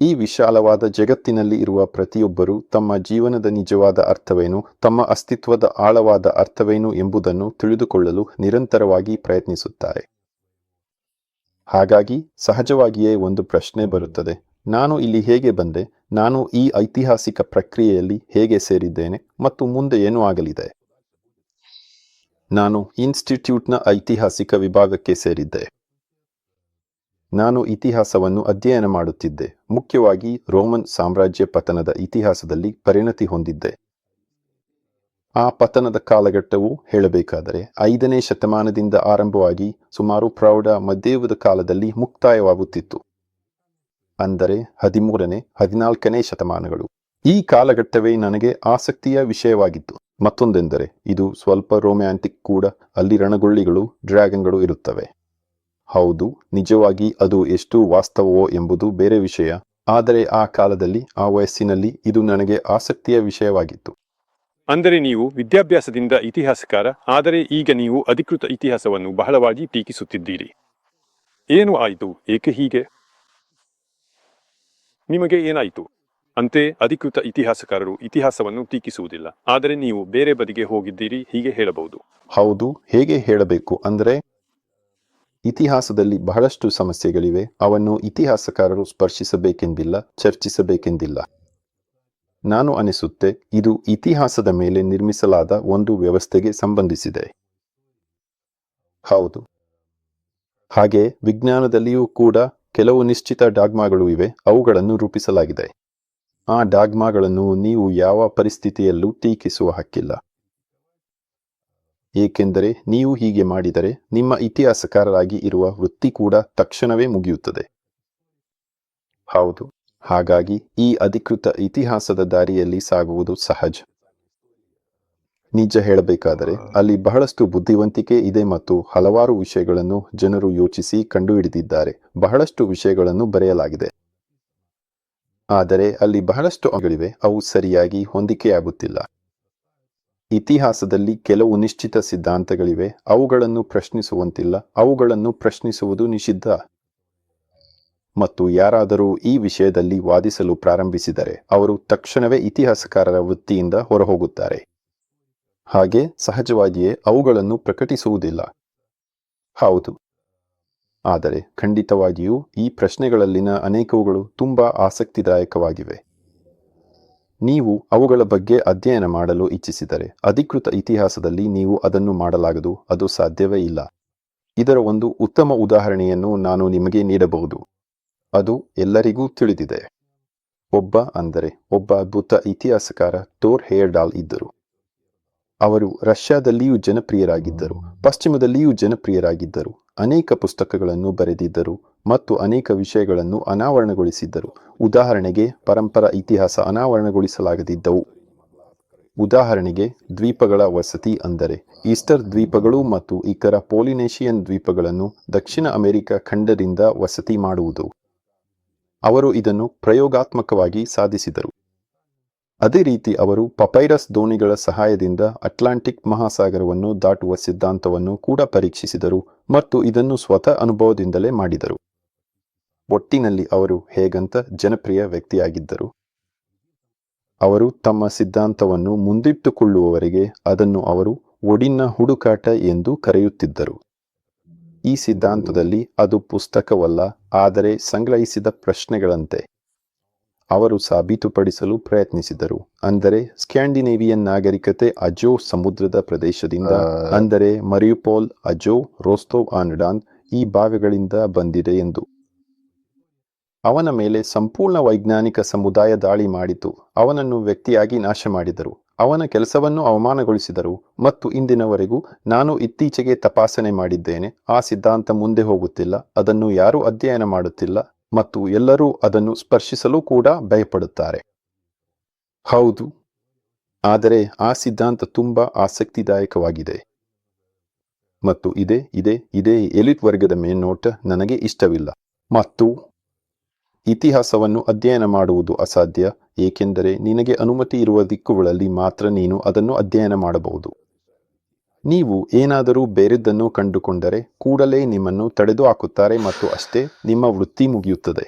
ಈ ವಿಶಾಲವಾದ ಜಗತ್ತಿನಲ್ಲಿ ಇರುವ ಪ್ರತಿಯೊಬ್ಬರೂ ತಮ್ಮ ಜೀವನದ ನಿಜವಾದ ಅರ್ಥವೇನು, ತಮ್ಮ ಅಸ್ತಿತ್ವದ ಆಳವಾದ ಅರ್ಥವೇನು ಎಂಬುದನ್ನು ತಿಳಿದುಕೊಳ್ಳಲು ನಿರಂತರವಾಗಿ ಪ್ರಯತ್ನಿಸುತ್ತಾರೆ. ಹಾಗಾಗಿ ಸಹಜವಾಗಿಯೇ ಒಂದು ಪ್ರಶ್ನೆ ಬರುತ್ತದೆ. ನಾನು ಇಲ್ಲಿ ಹೇಗೆ ಬಂದೆ? ನಾನು ಈ ಐತಿಹಾಸಿಕ ಪ್ರಕ್ರಿಯೆಯಲ್ಲಿ ಹೇಗೆ ಸೇರಿದ್ದೇನೆ ಮತ್ತು ಮುಂದೆ ಏನು ಆಗಲಿದೆ? ನಾನು ಇನ್ಸ್ಟಿಟ್ಯೂಟ್ನ ಐತಿಹಾಸಿಕ ವಿಭಾಗಕ್ಕೆ ಸೇರಿದ್ದೆ. ನಾನು ಇತಿಹಾಸವನ್ನು ಅಧ್ಯಯನ ಮಾಡುತ್ತಿದ್ದೆ. ಮುಖ್ಯವಾಗಿ ರೋಮನ್ ಸಾಮ್ರಾಜ್ಯ ಪತನದ ಇತಿಹಾಸದಲ್ಲಿ ಪರಿಣತಿ ಹೊಂದಿದ್ದೆ. ಆ ಪತನದ ಕಾಲಘಟ್ಟವು ಹೇಳಬೇಕಾದರೆ ಐದನೇ ಶತಮಾನದಿಂದ ಆರಂಭವಾಗಿ ಸುಮಾರು ಪ್ರೌಢ ಮಧ್ಯಯುಗದ ಕಾಲದಲ್ಲಿ ಮುಕ್ತಾಯವಾಗುತ್ತಿತ್ತು. ಅಂದರೆ ಹದಿಮೂರನೇ, ಹದಿನಾಲ್ಕನೇ ಶತಮಾನಗಳು. ಈ ಕಾಲಘಟ್ಟವೇ ನನಗೆ ಆಸಕ್ತಿಯ ವಿಷಯವಾಗಿತ್ತು. ಮತ್ತೊಂದೆಂದರೆ, ಇದು ಸ್ವಲ್ಪ ರೋಮ್ಯಾಂಟಿಕ್ ಕೂಡ. ಅಲ್ಲಿ ರಣಗುಳ್ಳಿಗಳು, ಡ್ರ್ಯಾಗನ್ಗಳು ಇರುತ್ತವೆ. ಹೌದು ನಿಜವಾಗಿ ಅದು ಎಷ್ಟು ವಾಸ್ತವವೋ ಎಂಬುದು ಬೇರೆ ವಿಷಯ. ಆದರೆ ಆ ಕಾಲದಲ್ಲಿ ಆ ವಯಸ್ಸಿನಲ್ಲಿ ಇದು ನನಗೆ ಆಸಕ್ತಿಯ ವಿಷಯವಾಗಿತ್ತು. ಅಂದರೆ ನೀವು ವಿದ್ಯಾಭ್ಯಾಸದಿಂದ ಇತಿಹಾಸಕಾರ ಆದರೆ ಈಗ ನೀವು ಅಧಿಕೃತ ಇತಿಹಾಸವನ್ನು ಬಹಳವಾಗಿ ಟೀಕಿಸುತ್ತಿದ್ದೀರಿ. ಏನು ಆಯಿತು? ಏಕೆ ಹೀಗೆ? ನಿಮಗೆ ಏನಾಯಿತು? ಅಂತೆ ಅಧಿಕೃತ ಇತಿಹಾಸಕಾರರು ಇತಿಹಾಸವನ್ನು ಟೀಕಿಸುವುದಿಲ್ಲ. ಆದರೆ ನೀವು ಬೇರೆ ಬದಿಗೆ ಹೋಗಿದ್ದೀರಿ ಹೀಗೆ ಹೇಳಬಹುದು. ಹೌದು ಹೇಗೆ ಹೇಳಬೇಕು ಅಂದರೆ ಇತಿಹಾಸದಲ್ಲಿ ಬಹಳಷ್ಟು ಸಮಸ್ಯೆಗಳಿವೆ. ಅವನ್ನು ಇತಿಹಾಸಕಾರರು ಸ್ಪರ್ಶಿಸಬೇಕೆಂದಿಲ್ಲ, ಚರ್ಚಿಸಬೇಕೆಂದಿಲ್ಲ. ನಾನು ಅನಿಸುತ್ತೆ, ಇದು ಇತಿಹಾಸದ ಮೇಲೆ ನಿರ್ಮಿಸಲಾದ ಒಂದು ವ್ಯವಸ್ಥೆಗೆ ಸಂಬಂಧಿಸಿದೆ. ಹೌದು. ಹಾಗೆ, ವಿಜ್ಞಾನದಲ್ಲಿಯೂ ಕೂಡ ಕೆಲವು ನಿಶ್ಚಿತ ಡಾಗ್ಮಾಗಳು ಇವೆ, ಅವುಗಳನ್ನು ರೂಪಿಸಲಾಗಿದೆ. ಆ ಡಾಗ್ಮಾಗಳನ್ನು ನೀವು ಯಾವ ಪರಿಸ್ಥಿತಿಯಲ್ಲೂ ಟೀಕಿಸುವ ಹಕ್ಕಿಲ್ಲ. ಏಕೆಂದರೆ ನೀವು ಹೀಗೆ ಮಾಡಿದರೆ ನಿಮ್ಮ ಇತಿಹಾಸಕಾರರಾಗಿ ಇರುವ ವೃತ್ತಿ ಕೂಡ ತಕ್ಷಣವೇ ಮುಗಿಯುತ್ತದೆ. ಹೌದು, ಹಾಗಾಗಿ ಈ ಅಧಿಕೃತ ಇತಿಹಾಸದ ದಾರಿಯಲ್ಲಿ ಸಾಗುವುದು ಸಹಜ. ನಿಜ ಹೇಳಬೇಕಾದರೆ ಅಲ್ಲಿ ಬಹಳಷ್ಟು ಬುದ್ಧಿವಂತಿಕೆ ಇದೆ ಮತ್ತು ಹಲವಾರು ವಿಷಯಗಳನ್ನು ಜನರು ಯೋಚಿಸಿ ಕಂಡುಹಿಡಿದಿದ್ದಾರೆ. ಬಹಳಷ್ಟು ವಿಷಯಗಳನ್ನು ಬರೆಯಲಾಗಿದೆ. ಆದರೆ ಅಲ್ಲಿ ಬಹಳಷ್ಟು ಅಂಗಳಿವೆ ಅವು ಸರಿಯಾಗಿ ಹೊಂದಿಕೆಯಾಗುತ್ತಿಲ್ಲ. ಇತಿಹಾಸದಲ್ಲಿ ಕೆಲವು ನಿಶ್ಚಿತ ಸಿದ್ಧಾಂತಗಳಿವೆ. ಅವುಗಳನ್ನು ಪ್ರಶ್ನಿಸುವಂತಿಲ್ಲ. ಅವುಗಳನ್ನು ಪ್ರಶ್ನಿಸುವುದು ನಿಷಿದ್ಧ. ಮತ್ತು ಯಾರಾದರೂ ಈ ವಿಷಯದಲ್ಲಿ ವಾದಿಸಲು ಪ್ರಾರಂಭಿಸಿದರೆ, ಅವರು ತಕ್ಷಣವೇ ಇತಿಹಾಸಕಾರರ ವೃತ್ತಿಯಿಂದ ಹೊರಹೋಗುತ್ತಾರೆ. ಹಾಗೆ ಸಹಜವಾಗಿಯೇ ಅವುಗಳನ್ನು ಪ್ರಕಟಿಸುವುದಿಲ್ಲ. ಹೌದು. ಆದರೆ ಖಂಡಿತವಾಗಿಯೂ ಈ ಪ್ರಶ್ನೆಗಳಲ್ಲಿನ ಅನೇಕವುಗಳು ತುಂಬಾ ಆಸಕ್ತಿದಾಯಕವಾಗಿವೆ. ನೀವು ಅವುಗಳ ಬಗ್ಗೆ ಅಧ್ಯಯನ ಮಾಡಲು ಇಚ್ಛಿಸಿದರೆ, ಅಧಿಕೃತ ಇತಿಹಾಸದಲ್ಲಿ ನೀವು ಅದನ್ನು ಮಾಡಲಾಗದು, ಅದು ಸಾಧ್ಯವೇ ಇಲ್ಲ. ಇದರ ಒಂದು ಉತ್ತಮ ಉದಾಹರಣೆಯನ್ನು ನಾನು ನಿಮಗೆ ನೀಡಬಹುದು. ಅದು ಎಲ್ಲರಿಗೂ ತಿಳಿದಿದೆ. ಒಬ್ಬ ಅಂದರೆ, ಒಬ್ಬ ಅದ್ಭುತ ಇತಿಹಾಸಕಾರ ಟೋರ್ ಹೇರ್ಡಾಲ್ ಇದ್ದರು. ಅವರು ರಷ್ಯಾದಲ್ಲಿಯೂ ಜನಪ್ರಿಯರಾಗಿದ್ದರು. ಪಶ್ಚಿಮದಲ್ಲಿಯೂ ಜನಪ್ರಿಯರಾಗಿದ್ದರು. ಅನೇಕ ಪುಸ್ತಕಗಳನ್ನು ಬರೆದಿದ್ದರು ಮತ್ತು ಅನೇಕ ವಿಷಯಗಳನ್ನು ಅನಾವರಣಗೊಳಿಸಿದ್ದರು. ಉದಾಹರಣೆಗೆ, ಪರಂಪರ ಇತಿಹಾಸ ಅನಾವರಣಗೊಳಿಸಲಾಗದಿದ್ದವು. ಉದಾಹರಣೆಗೆ, ದ್ವೀಪಗಳ ವಸತಿ ಅಂದರೆ ಈಸ್ಟರ್ ದ್ವೀಪಗಳು ಮತ್ತು ಇತರ ಪೋಲಿನೇಷಿಯನ್ ದ್ವೀಪಗಳನ್ನು ದಕ್ಷಿಣ ಅಮೆರಿಕ ಖಂಡದಿಂದ ವಸತಿ ಮಾಡುವುದು. ಅವರು ಇದನ್ನು ಪ್ರಯೋಗಾತ್ಮಕವಾಗಿ ಸಾಧಿಸಿದರು. ಅದೇ ರೀತಿ ಅವರು ಪಪೈರಸ್ ದೋಣಿಗಳ ಸಹಾಯದಿಂದ ಅಟ್ಲಾಂಟಿಕ್ ಮಹಾಸಾಗರವನ್ನು ದಾಟುವ ಸಿದ್ಧಾಂತವನ್ನು ಕೂಡ ಪರೀಕ್ಷಿಸಿದರು ಮತ್ತು ಇದನ್ನು ಸ್ವತಃ ಅನುಭವದಿಂದಲೇ ಮಾಡಿದರು. ಒಟ್ಟಿನಲ್ಲಿ ಅವರು ಹೇಗಂತ ಜನಪ್ರಿಯ ವ್ಯಕ್ತಿಯಾಗಿದ್ದರು. ಅವರು ತಮ್ಮ ಸಿದ್ಧಾಂತವನ್ನು ಮುಂದಿಟ್ಟುಕೊಳ್ಳುವವರೆಗೆ ಅದನ್ನು ಅವರು ಒಡಿನ್ನ ಹುಡುಕಾಟ ಎಂದು ಕರೆಯುತ್ತಿದ್ದರು. ಈ ಸಿದ್ಧಾಂತದಲ್ಲಿ ಅದು ಪುಸ್ತಕವಲ್ಲ, ಆದರೆ ಸಂಗ್ರಹಿಸಿದ ಪ್ರಶ್ನೆಗಳಂತೆ. ಅವರು ಸಾಬೀತುಪಡಿಸಲು ಪ್ರಯತ್ನಿಸಿದರು. ಅಂದರೆ ಸ್ಕ್ಯಾಂಡಿನೇವಿಯನ್ ನಾಗರಿಕತೆ ಅಜೋ ಸಮುದ್ರದ ಪ್ರದೇಶದಿಂದ ಅಂದರೆ ಮರಿಯುಪೋಲ್ ಅಜೋ ರೋಸ್ತೋವ್ ಆನ್ಡಾನ್ ಈ ಭಾಗಗಳಿಂದ ಬಂದಿದೆ ಎಂದು. ಅವನ ಮೇಲೆ ಸಂಪೂರ್ಣ ವೈಜ್ಞಾನಿಕ ಸಮುದಾಯ ದಾಳಿ ಮಾಡಿತು. ಅವನನ್ನು ವ್ಯಕ್ತಿಯಾಗಿ ನಾಶ ಮಾಡಿದರು. ಅವನ ಕೆಲಸವನ್ನು ಅವಮಾನಗೊಳಿಸಿದರು. ಮತ್ತು ಇಂದಿನವರೆಗೂ ನಾನು ಇತ್ತೀಚೆಗೆ ತಪಾಸಣೆ ಮಾಡಿದ್ದೇನೆ. ಆ ಸಿದ್ಧಾಂತ ಮುಂದೆ ಹೋಗುತ್ತಿಲ್ಲ. ಅದನ್ನು ಯಾರೂ ಅಧ್ಯಯನ ಮಾಡುತ್ತಿಲ್ಲ. ಮತ್ತು ಎಲ್ಲರೂ ಅದನ್ನು ಸ್ಪರ್ಶಿಸಲು ಕೂಡ ಭಯಪಡುತ್ತಾರೆ. ಹೌದು, ಆದರೆ ಆ ಸಿದ್ಧಾಂತ ತುಂಬ ಆಸಕ್ತಿದಾಯಕವಾಗಿದೆ. ಮತ್ತು ಇದೇ ಇದೇ ಇದೇ ಎಲಿಟ್ ವರ್ಗದ ಮೇಲ್ನೋಟ ನನಗೆ ಇಷ್ಟವಿಲ್ಲ. ಮತ್ತು ಇತಿಹಾಸವನ್ನು ಅಧ್ಯಯನ ಮಾಡುವುದು ಅಸಾಧ್ಯ, ಏಕೆಂದರೆ ನಿನಗೆ ಅನುಮತಿ ಇರುವ ದಿಕ್ಕುಗಳಲ್ಲಿ ಮಾತ್ರ ನೀನು ಅದನ್ನು ಅಧ್ಯಯನ ಮಾಡಬಹುದು. ನೀವು ಏನಾದರೂ ಬೇರೆದ್ದನ್ನು ಕಂಡುಕೊಂಡರೆ ಕೂಡಲೇ ನಿಮ್ಮನ್ನು ತಡೆದು ಹಾಕುತ್ತಾರೆ ಮತ್ತು ಅಷ್ಟೇ ನಿಮ್ಮ ವೃತ್ತಿ ಮುಗಿಯುತ್ತದೆ.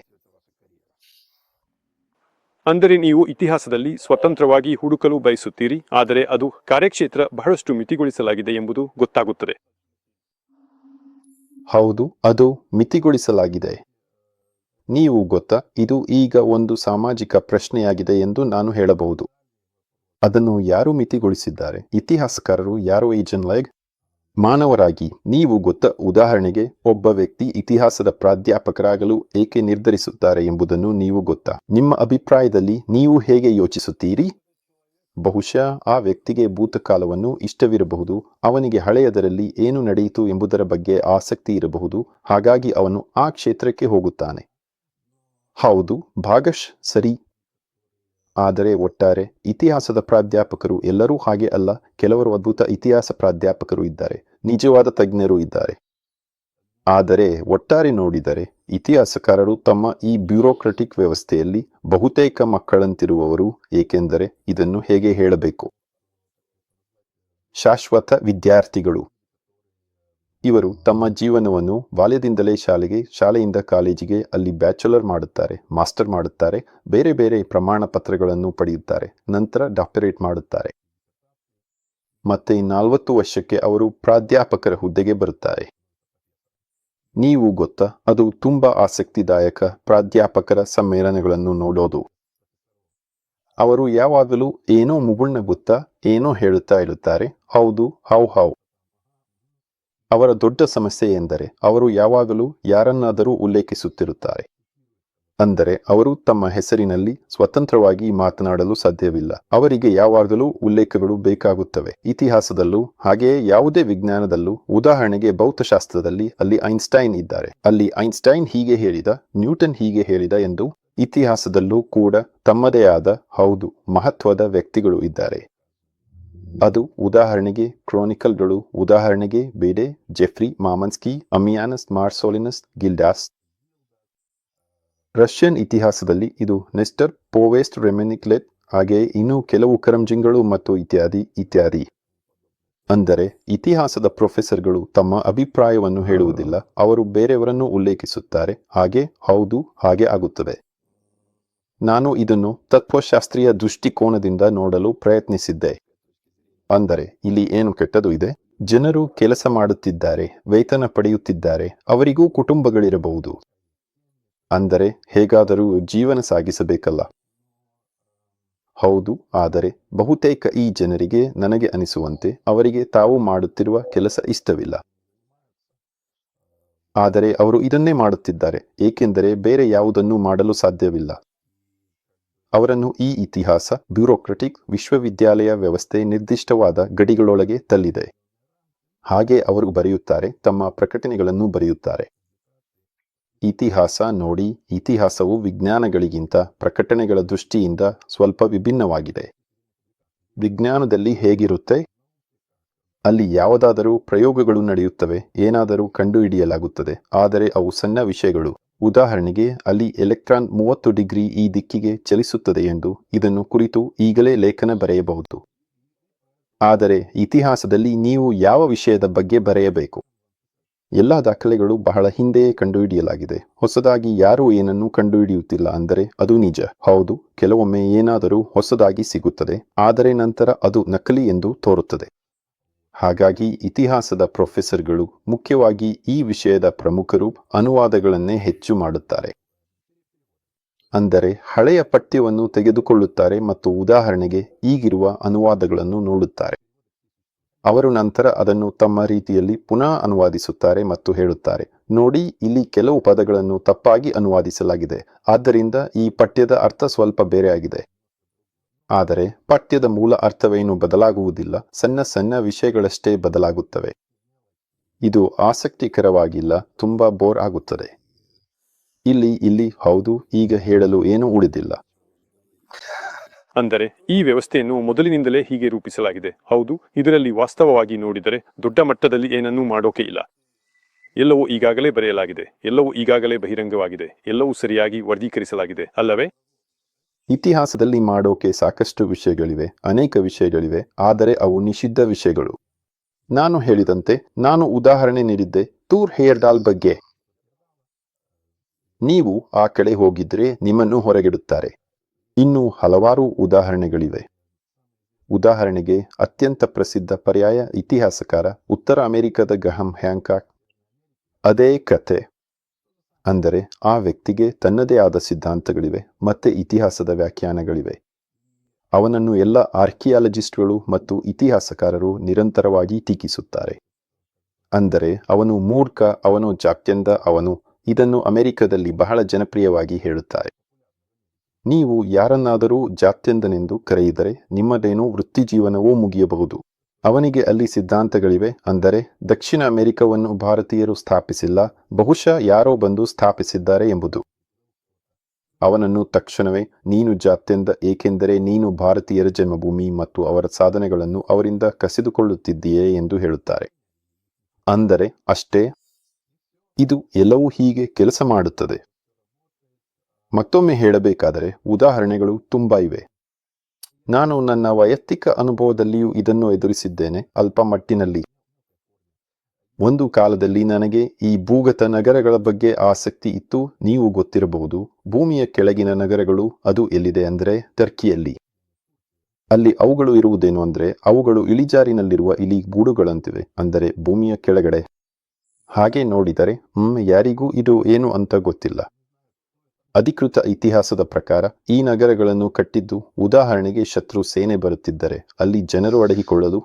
ಅಂದರೆ ನೀವು ಇತಿಹಾಸದಲ್ಲಿ ಸ್ವತಂತ್ರವಾಗಿ ಹುಡುಕಲು ಬಯಸುತ್ತೀರಿ ಆದರೆ ಅದು ಕಾರ್ಯಕ್ಷೇತ್ರ ಬಹಳಷ್ಟು ಮಿತಿಗೊಳಿಸಲಾಗಿದೆ ಎಂಬುದು ಗೊತ್ತಾಗುತ್ತದೆ. ಹೌದು ಅದು ಮಿತಿಗೊಳಿಸಲಾಗಿದೆ. ನೀವು ಗೊತ್ತಾ ಇದು ಈಗ ಒಂದು ಸಾಮಾಜಿಕ ಪ್ರಶ್ನೆಯಾಗಿದೆ ಎಂದು ನಾನು ಹೇಳಬಹುದು. ಅದನ್ನು ಯಾರು ಮಿತಿಗೊಳಿಸಿದ್ದಾರೆ? ಇತಿಹಾಸಕಾರರು ಯಾರು ಏಜನ್ ಲೈಗ್? ಮಾನವರಾಗಿ ನೀವು ಗೊತ್ತ ಉದಾಹರಣೆಗೆ ಒಬ್ಬ ವ್ಯಕ್ತಿ ಇತಿಹಾಸದ ಪ್ರಾಧ್ಯಾಪಕರಾಗಲು ಏಕೆ ನಿರ್ಧರಿಸುತ್ತಾರೆ ಎಂಬುದನ್ನು ನೀವು ಗೊತ್ತಾ. ನಿಮ್ಮ ಅಭಿಪ್ರಾಯದಲ್ಲಿ ನೀವು ಹೇಗೆ ಯೋಚಿಸುತ್ತೀರಿ? ಬಹುಶಃ ಆ ವ್ಯಕ್ತಿಗೆ ಭೂತಕಾಲವನ್ನು ಇಷ್ಟವಿರಬಹುದು, ಅವನಿಗೆ ಹಳೆಯದರಲ್ಲಿ ಏನು ನಡೆಯಿತು ಎಂಬುದರ ಬಗ್ಗೆ ಆಸಕ್ತಿ ಇರಬಹುದು, ಹಾಗಾಗಿ ಅವನು ಆ ಕ್ಷೇತ್ರಕ್ಕೆ ಹೋಗುತ್ತಾನೆ. ಹೌದು, ಭಾಗಶ್, ಸರಿ. ಆದರೆ ಒಟ್ಟಾರೆ ಇತಿಹಾಸದ ಪ್ರಾಧ್ಯಾಪಕರು ಎಲ್ಲರೂ ಹಾಗೆ ಅಲ್ಲ, ಕೆಲವರು ಅದ್ಭುತ ಇತಿಹಾಸ ಪ್ರಾಧ್ಯಾಪಕರು ಇದ್ದಾರೆ, ನಿಜವಾದ ತಜ್ಞರು ಇದ್ದಾರೆ. ಆದರೆ ಒಟ್ಟಾರೆ ನೋಡಿದರೆ ಇತಿಹಾಸಕಾರರು ತಮ್ಮ ಈ ಬ್ಯೂರೋಕ್ರಟಿಕ್ ವ್ಯವಸ್ಥೆಯಲ್ಲಿ ಬಹುತೇಕ ಮಕ್ಕಳಂತಿರುವವರು, ಏಕೆಂದರೆ ಇದನ್ನು ಹೇಗೆ ಹೇಳಬೇಕು? ಶಾಶ್ವತ ವಿದ್ಯಾರ್ಥಿಗಳು. ಇವರು ತಮ್ಮ ಜೀವನವನ್ನು ಬಾಲ್ಯದಿಂದಲೇ ಶಾಲೆಗೆ, ಶಾಲೆಯಿಂದ ಕಾಲೇಜಿಗೆ ಅಲ್ಲಿ ಬ್ಯಾಚುಲರ್ ಮಾಡುತ್ತಾರೆ, ಮಾಸ್ಟರ್ ಮಾಡುತ್ತಾರೆ, ಬೇರೆ ಬೇರೆ ಪ್ರಮಾಣ ಪತ್ರಗಳನ್ನು ಪಡೆಯುತ್ತಾರೆ, ನಂತರ ಡಾಕ್ಟರೇಟ್ ಮಾಡುತ್ತಾರೆ. ಮತ್ತೆ ನಾಲ್ವತ್ತು ವರ್ಷಕ್ಕೆ ಅವರು ಪ್ರಾಧ್ಯಾಪಕರ ಹುದ್ದೆಗೆ ಬರುತ್ತಾರೆ. ನೀವು ಗೊತ್ತಾ, ಅದು ತುಂಬಾ ಆಸಕ್ತಿದಾಯಕ ಪ್ರಾಧ್ಯಾಪಕರ ಸಮ್ಮೇಳನಗಳನ್ನು ನೋಡೋದು. ಅವರು ಯಾವಾಗಲೂ ಏನೋ ಮುಗುಳ್ನಗುತ್ತಾ ಏನೋ ಹೇಳುತ್ತಾ ಇರುತ್ತಾರೆ, ಹೌದು, ಹೌ ಹೌ. ಅವರ ದೊಡ್ಡ ಸಮಸ್ಯೆ ಎಂದರೆ ಅವರು ಯಾವಾಗಲೂ ಯಾರನ್ನಾದರೂ ಉಲ್ಲೇಖಿಸುತ್ತಿರುತ್ತಾರೆ. ಅಂದರೆ ಅವರು ತಮ್ಮ ಹೆಸರಿನಲ್ಲಿ ಸ್ವತಂತ್ರವಾಗಿ ಮಾತನಾಡಲು ಸಾಧ್ಯವಿಲ್ಲ. ಅವರಿಗೆ ಯಾವಾಗಲೂ ಉಲ್ಲೇಖಗಳು ಬೇಕಾಗುತ್ತವೆ. ಇತಿಹಾಸದಲ್ಲೂ, ಹಾಗೆಯೇ ಯಾವುದೇ ವಿಜ್ಞಾನದಲ್ಲೂ, ಉದಾಹರಣೆಗೆ ಭೌತಶಾಸ್ತ್ರದಲ್ಲಿ ಅಲ್ಲಿ ಐನ್ಸ್ಟೈನ್ ಇದ್ದಾರೆ. ಅಲ್ಲಿ ಐನ್ಸ್ಟೈನ್ ಹೀಗೆ ಹೇಳಿದ, ನ್ಯೂಟನ್ ಹೀಗೆ ಹೇಳಿದ ಎಂದು ಇತಿಹಾಸದಲ್ಲೂ ಕೂಡ ತಮ್ಮದೇ ಆದ, ಹೌದು, ಮಹತ್ವದ ವ್ಯಕ್ತಿಗಳು ಇದ್ದಾರೆ. ಅದು ಉದಾಹರಣೆಗೆ ಕ್ರಾನಿಕಲ್ಗಳು ಉದಾಹರಣೆಗೆ ಬೇಡೆ, ಜೆಫ್ರಿ ಮಾಮನ್ಸ್ಕಿ, ಅಮಿಯಾನಸ್ ಮಾರ್ಸೋಲಿನಸ್ ಗಿಲ್ಡಾಸ್. ರಷ್ಯನ್ ಇತಿಹಾಸದಲ್ಲಿ ಇದು ನೆಸ್ಟರ್ ಪೋವೆಸ್ಟ್ ರೆಮೆನಿಕ್ಲೆಟ್ ಹಾಗೆಯೇ ಇನ್ನೂ ಕೆಲವು ಕರಂಜಿಂಗಳು ಮತ್ತು ಇತ್ಯಾದಿ ಇತ್ಯಾದಿ. ಅಂದರೆ ಇತಿಹಾಸದ ಪ್ರೊಫೆಸರ್ಗಳು ತಮ್ಮ ಅಭಿಪ್ರಾಯವನ್ನು ಹೇಳುವುದಿಲ್ಲ, ಅವರು ಬೇರೆಯವರನ್ನು ಉಲ್ಲೇಖಿಸುತ್ತಾರೆ, ಹಾಗೆ ಹೌದು, ಹಾಗೆ ಆಗುತ್ತದೆ. ನಾನು ಇದನ್ನು ತತ್ವಶಾಸ್ತ್ರೀಯ ದೃಷ್ಟಿಕೋನದಿಂದ ನೋಡಲು ಪ್ರಯತ್ನಿಸಿದ್ದೆ. ಅಂದರೆ ಇಲ್ಲಿ ಏನು ಕೆಟ್ಟದು ಇದೆ? ಜನರು ಕೆಲಸ ಮಾಡುತ್ತಿದ್ದಾರೆ, ವೇತನ ಪಡೆಯುತ್ತಿದ್ದಾರೆ, ಅವರಿಗೂ ಕುಟುಂಬಗಳಿರಬಹುದು. ಅಂದರೆ ಹೇಗಾದರೂ ಜೀವನ ಸಾಗಿಸಬೇಕಲ್ಲ. ಹೌದು, ಆದರೆ ಬಹುತೇಕ ಈ ಜನರಿಗೆ ನನಗೆ ಅನಿಸುವಂತೆ ಅವರಿಗೆ ತಾವು ಮಾಡುತ್ತಿರುವ ಕೆಲಸ ಇಷ್ಟವಿಲ್ಲ. ಆದರೆ ಅವರು ಇದನ್ನೇ ಮಾಡುತ್ತಿದ್ದಾರೆ, ಏಕೆಂದರೆ ಬೇರೆ ಯಾವುದನ್ನೂ ಮಾಡಲು ಸಾಧ್ಯವಿಲ್ಲ. ಅವರನ್ನು ಈ ಇತಿಹಾಸ, ಬ್ಯೂರೋಕ್ರಟಿಕ್ ವಿಶ್ವವಿದ್ಯಾಲಯ ವ್ಯವಸ್ಥೆ ನಿರ್ದಿಷ್ಟವಾದ ಗಡಿಗಳೊಳಗೆ ತಲ್ಲಿದೆ ಹಾಗೆ ಅವರು ಬರೆಯುತ್ತಾರೆ, ತಮ್ಮ ಪ್ರಕಟಣೆಗಳನ್ನು ಬರೆಯುತ್ತಾರೆ. ಇತಿಹಾಸ ನೋಡಿ, ಇತಿಹಾಸವು ವಿಜ್ಞಾನಗಳಿಗಿಂತ ಪ್ರಕಟಣೆಗಳ ದೃಷ್ಟಿಯಿಂದ ಸ್ವಲ್ಪ ವಿಭಿನ್ನವಾಗಿದೆ. ವಿಜ್ಞಾನದಲ್ಲಿ ಹೇಗಿರುತ್ತೆ? ಅಲ್ಲಿ ಯಾವುದಾದರೂ ಪ್ರಯೋಗಗಳು ನಡೆಯುತ್ತವೆ, ಏನಾದರೂ ಕಂಡುಹಿಡಿಯಲಾಗುತ್ತದೆ, ಆದರೆ ಅವು ಸಣ್ಣ ವಿಷಯಗಳು. ಉದಾಹರಣೆಗೆ, ಅಲ್ಲಿ ಎಲೆಕ್ಟ್ರಾನ್ ಮೂವತ್ತು ಡಿಗ್ರಿ ಈ ದಿಕ್ಕಿಗೆ ಚಲಿಸುತ್ತದೆ ಎಂದು ಇದನ್ನು ಕುರಿತು ಈಗಲೇ ಲೇಖನ ಬರೆಯಬಹುದು. ಆದರೆ, ಇತಿಹಾಸದಲ್ಲಿ ನೀವು ಯಾವ ವಿಷಯದ ಬಗ್ಗೆ ಬರೆಯಬೇಕು? ಎಲ್ಲ ದಾಖಲೆಗಳು ಬಹಳ ಹಿಂದೆಯೇ ಕಂಡುಹಿಡಿಯಲಾಗಿದೆ. ಹೊಸದಾಗಿ ಯಾರೂ ಏನನ್ನೂ ಕಂಡುಹಿಡಿಯುತ್ತಿಲ್ಲ ಅಂದರೆ ಅದು ನಿಜ. ಹೌದು, ಕೆಲವೊಮ್ಮೆ ಏನಾದರೂ ಹೊಸದಾಗಿ ಸಿಗುತ್ತದೆ, ಆದರೆ ನಂತರ ಅದು ನಕಲಿ ಎಂದು ತೋರುತ್ತದೆ. ಹಾಗಾಗಿ ಇತಿಹಾಸದ ಪ್ರೊಫೆಸರ್ಗಳು ಮುಖ್ಯವಾಗಿ ಈ ವಿಷಯದ ಪ್ರಮುಖರು ಅನುವಾದಗಳನ್ನೇ ಹೆಚ್ಚು ಮಾಡುತ್ತಾರೆ. ಅಂದರೆ ಹಳೆಯ ಪಠ್ಯವನ್ನು ತೆಗೆದುಕೊಳ್ಳುತ್ತಾರೆ ಮತ್ತು ಉದಾಹರಣೆಗೆ ಈಗಿರುವ ಅನುವಾದಗಳನ್ನು ನೋಡುತ್ತಾರೆ. ಅವರು ನಂತರ ಅದನ್ನು ತಮ್ಮ ರೀತಿಯಲ್ಲಿ ಪುನಃ ಅನುವಾದಿಸುತ್ತಾರೆ ಮತ್ತು ಹೇಳುತ್ತಾರೆ, ನೋಡಿ, ಇಲ್ಲಿ ಕೆಲವು ಪದಗಳನ್ನು ತಪ್ಪಾಗಿ ಅನುವಾದಿಸಲಾಗಿದೆ, ಆದ್ದರಿಂದ ಈ ಪಠ್ಯದ ಅರ್ಥ ಸ್ವಲ್ಪ ಬೇರೆಯಾಗಿದೆ. ಆದರೆ ಪಠ್ಯದ ಮೂಲ ಅರ್ಥವೇನು ಬದಲಾಗುವುದಿಲ್ಲ, ಸಣ್ಣ ಸಣ್ಣ ವಿಷಯಗಳಷ್ಟೇ ಬದಲಾಗುತ್ತವೆ. ಇದು ಆಸಕ್ತಿಕರವಾಗಿಲ್ಲ, ತುಂಬಾ ಬೋರ್ ಆಗುತ್ತದೆ. ಇಲ್ಲಿ ಇಲ್ಲಿ, ಹೌದು, ಈಗ ಹೇಳಲು ಏನೂ ಉಳಿದಿಲ್ಲ. ಅಂದರೆ, ಈ ವ್ಯವಸ್ಥೆಯನ್ನು ಮೊದಲಿನಿಂದಲೇ ಹೀಗೆ ರೂಪಿಸಲಾಗಿದೆ. ಹೌದು, ಇದರಲ್ಲಿ ವಾಸ್ತವವಾಗಿ ನೋಡಿದರೆ ದೊಡ್ಡ ಮಟ್ಟದಲ್ಲಿ ಏನನ್ನೂ ಮಾಡೋಕೆ ಇಲ್ಲ. ಎಲ್ಲವೂ ಈಗಾಗಲೇ ಬರೆಯಲಾಗಿದೆ. ಎಲ್ಲವೂ ಈಗಾಗಲೇ ಬಹಿರಂಗವಾಗಿದೆ. ಎಲ್ಲವೂ ಸರಿಯಾಗಿ ವರ್ಗೀಕರಿಸಲಾಗಿದೆ. ಅಲ್ಲವೇ? ಇತಿಹಾಸದಲ್ಲಿ ಮಾಡೋಕೆ ಸಾಕಷ್ಟು ವಿಷಯಗಳಿವೆ, ಅನೇಕ ವಿಷಯಗಳಿವೆ, ಆದರೆ ಅವು ನಿಷಿದ್ಧ ವಿಷಯಗಳು. ನಾನು ಹೇಳಿದಂತೆ, ನಾನು ಉದಾಹರಣೆ ನೀಡಿದ್ದೆ, ತೂರ್ ಹೇರ್ಡಾಲ್ ಬಗ್ಗೆ. ನೀವು ಆ ಕಡೆ ಹೋಗಿದ್ರೆ ನಿಮ್ಮನ್ನು ಹೊರಗಿಡುತ್ತಾರೆ. ಇನ್ನೂ ಹಲವಾರು ಉದಾಹರಣೆಗಳಿವೆ. ಉದಾಹರಣೆಗೆ, ಅತ್ಯಂತ ಪ್ರಸಿದ್ಧ ಪರ್ಯಾಯ ಇತಿಹಾಸಕಾರ, ಉತ್ತರ ಅಮೆರಿಕದ ಗಹಂ ಹ್ಯಾಂಕಾಕ್. ಅದೇ ಕಥೆ. ಅಂದರೆ ಆ ವ್ಯಕ್ತಿಗೆ ತನ್ನದೇ ಆದ ಸಿದ್ಧಾಂತಗಳಿವೆ ಮತ್ತೆ ಇತಿಹಾಸದ ವ್ಯಾಖ್ಯಾನಗಳಿವೆ. ಅವನನ್ನು ಎಲ್ಲ ಆರ್ಕಿಯಾಲಜಿಸ್ಟ್ಗಳು ಮತ್ತು ಇತಿಹಾಸಕಾರರು ನಿರಂತರವಾಗಿ ಟೀಕಿಸುತ್ತಾರೆ. ಅಂದರೆ ಅವನು ಮೂರ್ಖ, ಅವನು ಜಾತ್ಯಂದ ಅವನು ಇದನ್ನು ಅಮೆರಿಕದಲ್ಲಿ ಬಹಳ ಜನಪ್ರಿಯವಾಗಿ ಹೇಳುತ್ತಾರೆ. ನೀವು ಯಾರನ್ನಾದರೂ ಜಾತ್ಯಂದನೆಂದು ಕರೆಯಿದರೆ ನಿಮ್ಮದೇನೋ ವೃತ್ತಿಜೀವನವೂ ಮುಗಿಯಬಹುದು. ಅವನಿಗೆ ಅಲ್ಲಿ ಸಿದ್ಧಾಂತಗಳಿವೆ ಅಂದರೆ ದಕ್ಷಿಣ ಅಮೆರಿಕವನ್ನು ಭಾರತೀಯರು ಸ್ಥಾಪಿಸಿಲ್ಲ, ಬಹುಶಃ ಯಾರೋ ಬಂದು ಸ್ಥಾಪಿಸಿದ್ದಾರೆ ಎಂಬುದು. ಅವನನ್ನು ತಕ್ಷಣವೇ ನೀನು ಜಾತ್ಯಂದ, ಏಕೆಂದರೆ ನೀನು ಭಾರತೀಯರ ಜನ್ಮಭೂಮಿ ಮತ್ತು ಅವರ ಸಾಧನೆಗಳನ್ನು ಅವರಿಂದ ಕಸಿದುಕೊಳ್ಳುತ್ತಿದ್ದೀಯೇ ಎಂದು ಹೇಳುತ್ತಾರೆ. ಅಂದರೆ ಅಷ್ಟೇ, ಇದು ಎಲ್ಲವೂ ಹೀಗೆ ಕೆಲಸ ಮಾಡುತ್ತದೆ. ಮತ್ತೊಮ್ಮೆ ಹೇಳಬೇಕಾದರೆ ಉದಾಹರಣೆಗಳು ತುಂಬ ಇವೆ. ನಾನು ನನ್ನ ವೈಯಕ್ತಿಕ ಅನುಭವದಲ್ಲಿಯೂ ಇದನ್ನು ಎದುರಿಸಿದ್ದೇನೆ ಅಲ್ಪ ಮಟ್ಟಿನಲ್ಲಿ. ಒಂದು ಕಾಲದಲ್ಲಿ ನನಗೆ ಈ ಭೂಗತ ನಗರಗಳ ಬಗ್ಗೆ ಆಸಕ್ತಿ ಇತ್ತು, ನೀವು ಗೊತ್ತಿರಬಹುದು. ಭೂಮಿಯ ಕೆಳಗಿನ ನಗರಗಳು ಅದು ಎಲ್ಲಿದೆ ಅಂದರೆ ಟರ್ಕಿಯಲ್ಲಿ. ಅಲ್ಲಿ ಅವುಗಳು ಇರುವುದೇನು ಅಂದರೆ, ಅವುಗಳು ಇಳಿಜಾರಿನಲ್ಲಿರುವ ಇಲಿ ಗೂಡುಗಳಂತಿವೆ, ಅಂದರೆ ಭೂಮಿಯ ಕೆಳಗಡೆ. ಹಾಗೆ ನೋಡಿದರೆ, ಹ್ಮ್, ಯಾರಿಗೂ ಇದು ಏನು ಅಂತ ಗೊತ್ತಿಲ್ಲ. ಅಧಿಕೃತ ಇತಿಹಾಸದ ಪ್ರಕಾರ ಈ ನಗರಗಳನ್ನು ಕಟ್ಟಿದ್ದು, ಉದಾಹರಣೆಗೆ ಶತ್ರು ಸೇನೆ ಬರುತ್ತಿದ್ದರೆ ಅಲ್ಲಿ ಜನರು ಅಡಗಿಕೊಳ್ಳಲು